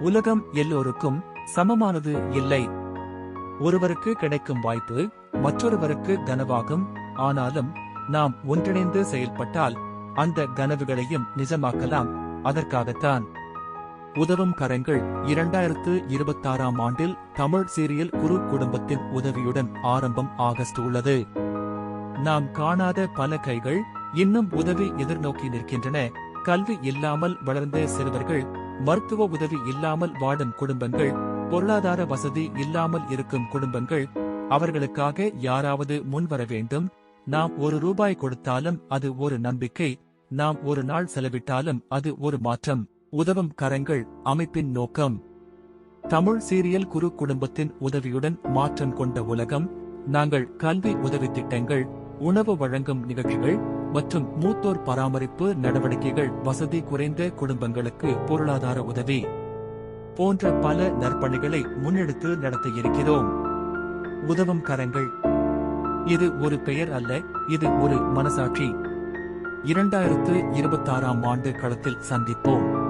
உலகம் எல்லோருக்கும் சமமானது இல்லை. ஒருவருக்கு கிடைக்கும் வாய்ப்பு மற்றொருவருக்கு கனவாகும். ஆனாலும் நாம் ஒன்றிணைந்து செயல்பட்டால் அந்த கனவுகளையும் நிஜமாக்கலாம். அதற்காகத்தான் உதவும் கரங்கள் இரண்டாயிரத்து இருபத்தாறாம் ஆண்டில் தமிழ் சீரியல் குரு குடும்பத்தின் உதவியுடன் ஆரம்பம் ஆகஸ்ட் உள்ளது. நாம் காணாத பல கைகள் இன்னும் உதவி எதிர்நோக்கி நிற்கின்றன. கல்வி இல்லாமல் வளர்ந்த சிறுவர்கள் மருத்துவ உதவி இல்லாமல் வாடும் குடும்பங்கள் பொருளாதார வசதி இல்லாமல் இருக்கும் குடும்பங்கள் அவர்களுக்காக யாராவது முன்வர வேண்டும். நாம் ஒரு ரூபாய் கொடுத்தாலும் அது ஒரு நம்பிக்கை நாம் ஒரு நாள் செலவிட்டாலும் அது ஒரு மாற்றம். உதவும் கரங்கள் அமைப்பின் நோக்கம். தமிழ் சீரியல் குரு குடும்பத்தின் உதவியுடன் மாற்றம் கொண்ட உலகம். நாங்கள் கல்வி உதவி திட்டங்கள் உணவு வழங்கும் நிகழ்ச்சிகள் மற்றும் மூத்தோர் பராமரிப்பு நடவடிக்கைகள் வசதி குறைந்த குடும்பங்களுக்கு பொருளாதார உதவி போன்ற பல நற்பணிகளை முன்னெடுத்து நடத்த இருக்கிறோம். உதவும் கரங்கள். இது ஒரு பெயர் அல்ல இது ஒரு மனசாட்சி. இரண்டாயிரத்து இருபத்தாறாம் ஆண்டு களத்தில் சந்திப்போம்.